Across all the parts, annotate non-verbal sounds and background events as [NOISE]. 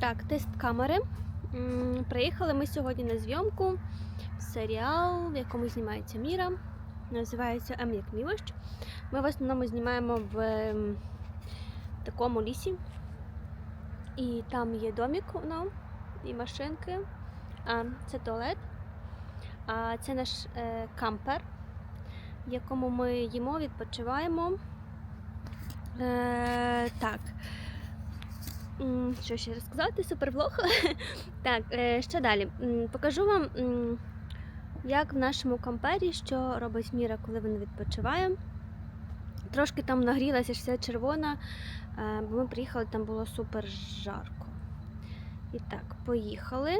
Так, тест камери. Приїхали ми сьогодні на зйомку в серіал, в якому знімається Міра. Називається М як Мілощ. Ми в основному знімаємо в ем, такому лісі. І там є домик, ну, і машинки. А, це туалет. А це наш е, кампер, в якому ми їмо, відпочиваємо. Е, так. Що ще розказати? Супервлог. [LAUGHS] так, е, що далі? Покажу вам, як в нашому кампері, що робить Міра, коли вона відпочиває. Трошки там нагрілася вся червона, е, бо ми приїхали, там було супер жарко. І так, поїхали.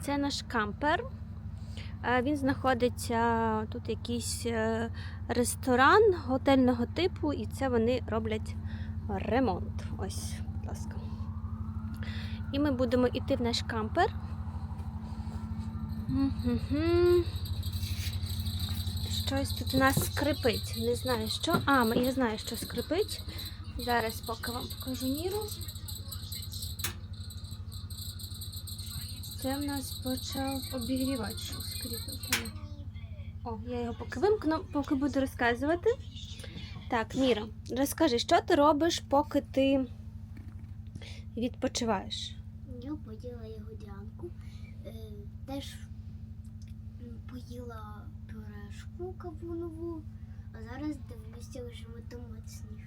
Це наш кампер. Е, Він знаходиться тут якийсь ресторан готельного типу, і це вони роблять ремонт. Ось, будь ласка. І ми будемо йти в наш кампер. Щось тут у нас скрипить. Не знаю що. А, я знаю, що скрипить. Зараз поки вам покажу міру. Це в нас почав обігрівач щось скрипити. О, я його поки вимкну, поки буду розказувати. Так, Міра, розкажи, що ти робиш, поки ти відпочиваєш? Я поїла ягодянку, е, теж поїла пюрешку кавунову, а зараз дивлюся вже мотомот сніг.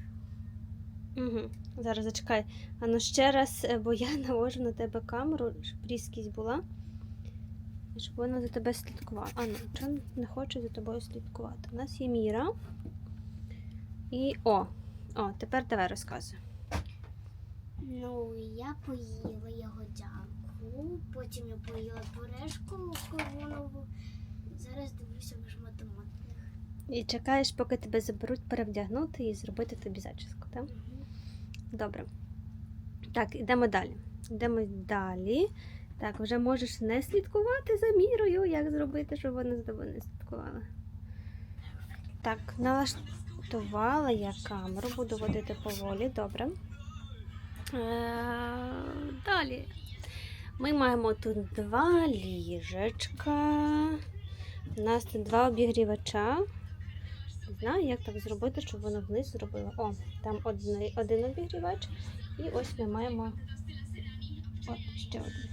Угу. Зараз зачекай. А ну ще раз, е, бо я [LAUGHS] навожу на тебе камеру, щоб різкість була. Щоб вона за тебе слідкувала. А ну, не хоче за тобою слідкувати? У нас є Міра. І о! О, тепер давай розказуй. Ну, я поїла ягодянку, потім я поїла пюрешку кавунову. Зараз дивлюся вже мотомот. І чекаєш, поки тебе заберуть перевдягнути і зробити тобі зачіску, так? Мгм. Добре. Так, йдемо далі. Йдемо далі. Так, вже можеш не слідкувати за мірою, як зробити, щоб вона за тобою не слідкувала. Так, налаштувала я камеру, буду водити поволі, добре. Е, Далі. Ми маємо тут два ліжечка. У нас тут два обігрівача. Не знаю, як так зробити, щоб воно вниз зробило. О, там один, один обігрівач. І ось ми маємо от ще один.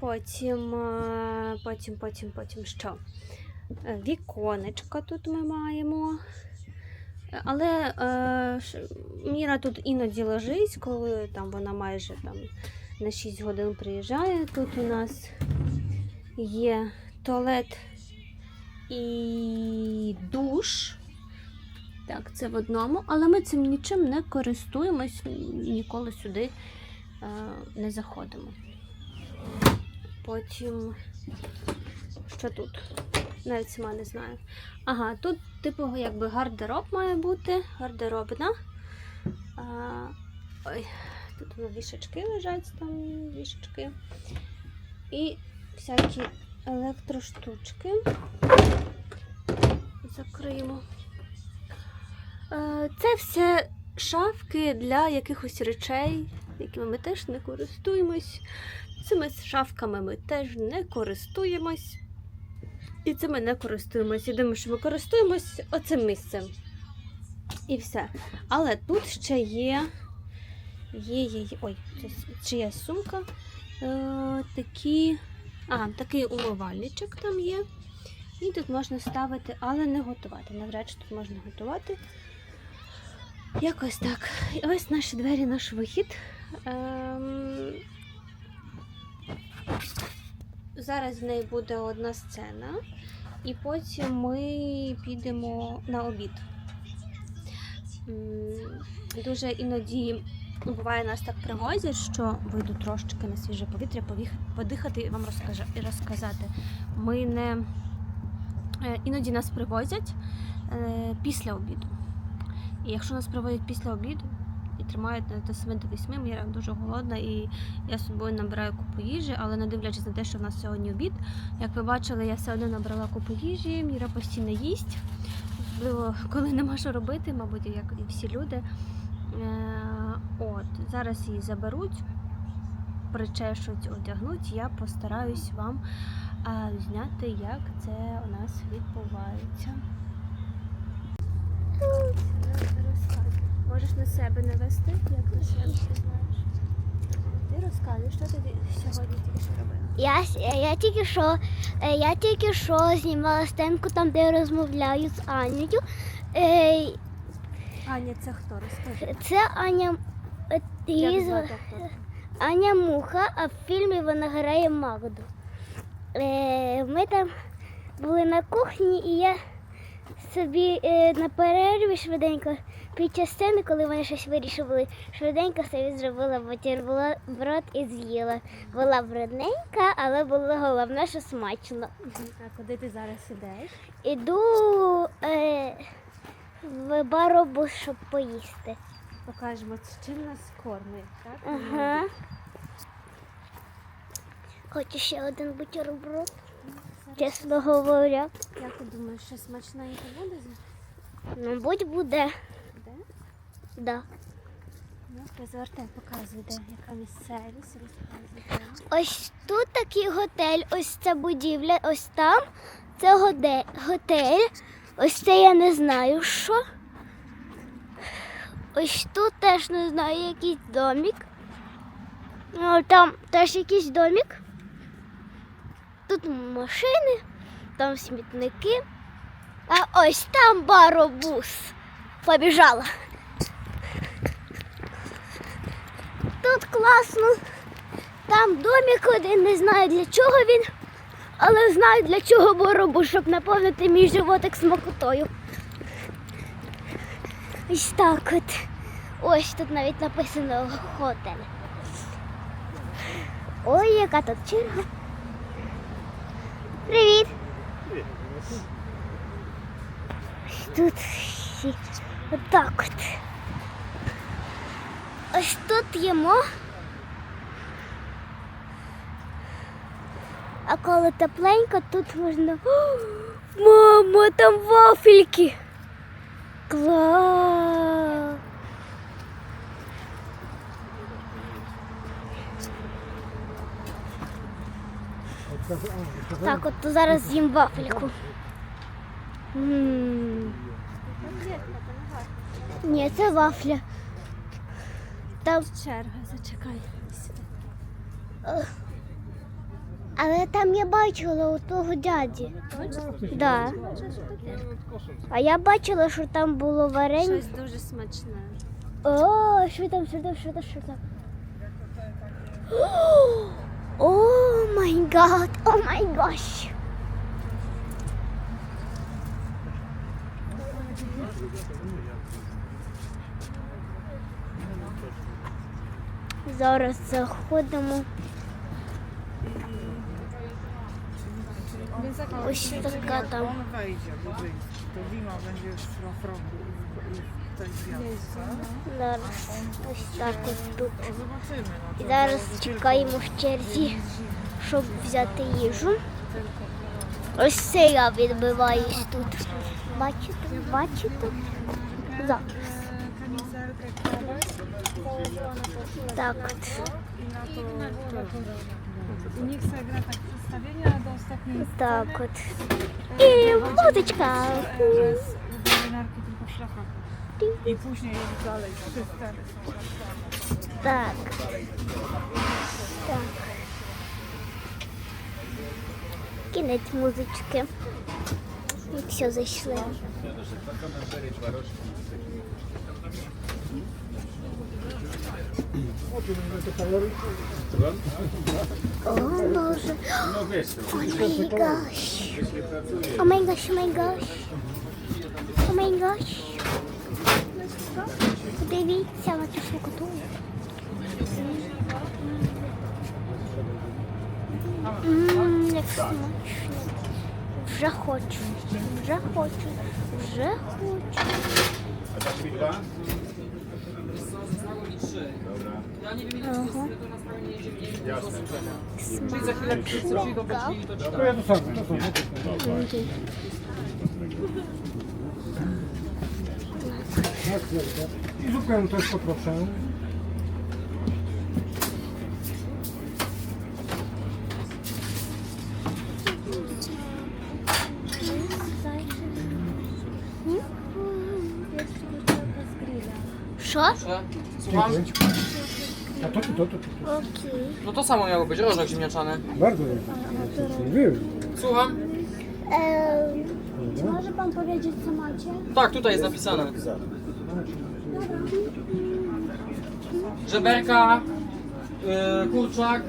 Потім, е, потім, потім, потім що? Е, Віконечко тут ми маємо. Але е, Міра тут іноді лежить, коли там вона майже там на 6 годин приїжджає. Тут у нас є туалет і душ. Так, це в одному, але ми цим нічим не користуємось, ніколи сюди е, не заходимо. Потім, що тут? Навіть сама не знаю. Ага, тут, типу, якби гардероб має бути, гардеробна. А, ой, тут воно вішачки лежать, там вішачки. І всякі електроштучки. Закриємо. Е, Це все шафки для якихось речей, якими ми теж не користуємось. Цими шафками ми теж не користуємось. І цими не користуємось. Думаю, що ми користуємось оцим місцем. І все. Але тут ще є. Є, є, є. Ой, чиясь сумка. Е, такі. А, такий умивальничок там є. І тут можна ставити, але не готувати. Навряд чи тут можна готувати. Якось так. І ось наші двері, наш вихід. Ем... Зараз в неї буде одна сцена, і потім ми підемо на обід. Дуже іноді буває нас так привозять, що вийду трошечки на свіже повітря, подихати і вам розказати. Ми не е, іноді нас привозять е, після обіду. І якщо нас приводять після обіду і тримають до 7 до 8, я дуже голодна і я з собою набираю купу їжі, але не дивлячись на те, що в нас сьогодні обід. Як ви бачили, я все одно набрала купу їжі, Міра постійно їсть. Особливо, коли нема що робити, мабуть, як і всі люди. Е, от, зараз її заберуть, причешуть, одягнуть. Я постараюсь вам е, зняти, як це у нас відбувається. Розказуй. Можеш на себе навести, як на себе ти знаєш. Ти розказуй, що ти сьогодні тільки що робила? Я, я тільки що, е, я тільки що знімала стенку там, де я розмовляю з Анею. Е, Аня, це хто? Розкажи. Це Аня. е, її звати? Аня Муха, а в фільмі вона грає Магду. Е, ми там були на кухні, і я собі е, на перерві швиденько під час сцени, коли вони щось вирішували, швиденько собі зробила бутерброд і з'їла. Була брудненька, але було головне, що смачно. А куди ти зараз ідеш? Іду е, в баробус, щоб поїсти. Покажемо, чим нас кормить, так? Ага. Хочу ще один бутерброд, чесно говоря. Як ти думаєш, що смачненько буде? Мабуть, буде. Да. Ну, розвертай, показуй, де яка місцевість. Ось тут такий готель, ось ця будівля, ось там. Це готель. Ось це я не знаю що. Ось тут теж не знаю якийсь домик. Ну, там теж якийсь домик. Тут машини, там смітники. А ось там баробус. Побіжала. Тут класно. Там домик один, не знаю для чого він, але знаю для чого боробу, щоб наповнити мій животик смакотою. Ось так от. Ось тут навіть написано готель. Ой, яка тут черга. Привіт! Тут всі отак от. Ось тут їмо. А коли тепленько, тут можна. О, Мама, там вафельки. Клас. Так, от то зараз з'їм вафельку. М. Ні, це вафля. Там, Черга, зачекай. але там я бачила у того дяді. Да. А я бачила, що там було варення. Щось дуже смачне. О, що там, що там, що там, що там? О май гад, о май гош. Зараз заходимо. Ось така там. Зараз ось так от тут. І зараз чекаємо в черзі, щоб взяти їжу. Ось це я відбиваюсь тут. Бачите, бачите? Так. Tak. I niech sobie gra tak przedstawienia do ostatniej Tak. I e, muzyczka. I później już dalej wszyscy. Tak. Tak. Kineć muzyczkę. Jak się ześlę. sceny, от. e, І będzie музичка. e, że z weterynarki tylko w szlafroku. I później już dalej trzy sceny są szlafroku. Так. Так. Кінець музички. І все зайшли. О, Боже. О май гаш. О май гаш, о май гаш. О май гаш. Подивіться на цю смакоту. Ммм, як смачно. Вже хочу, вже хочу, вже хочу. Ага. Смачно. Окей. I zupkę też poproszę. Що? Słucham? Dziękuję. A to to to No to samo miało być, rożek ziemniaczany. Bardzo dobrze. Słucham? Em, czy może pan powiedzieć, co macie? Tak, tutaj jest napisane. Żeberka, y, kurczak,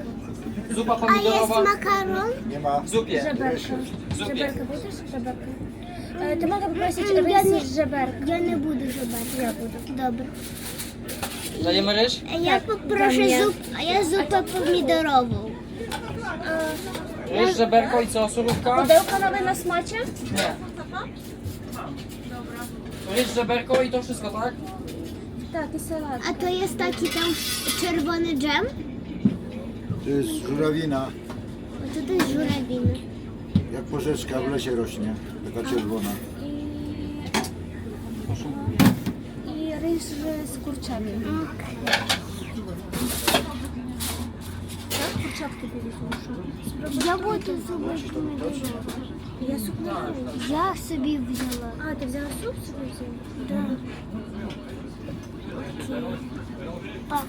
zupa A jest makaron? Nie ma. W zupie. Żeberka. Zupie. Żeberka, będziesz? Żeberka. E, to mogę poprosić mm, o Ja nie- żeberka. Ja nie budę żeberka. Ja budę. Dobra. Dajemy ryż? A ja poproszę zup, a ja zupę pomidorową. Ryż, żeberko i co, surówka? Pudełko nowe na smacie? Nie. Ryż, żeberko i to wszystko, tak? Tak, i salat. A to jest taki tam czerwony dżem? To jest żurawina, A to to jest żurawiny. jak porzeczka w lesie rośnie, taka czerwona. I ryż z kurczami. Tak? Kurczatki byli Я буду зубочку помидорова. Я суп не. Я собі взяла. А, ти взяла суп собі взяла? Да. Окей. Так.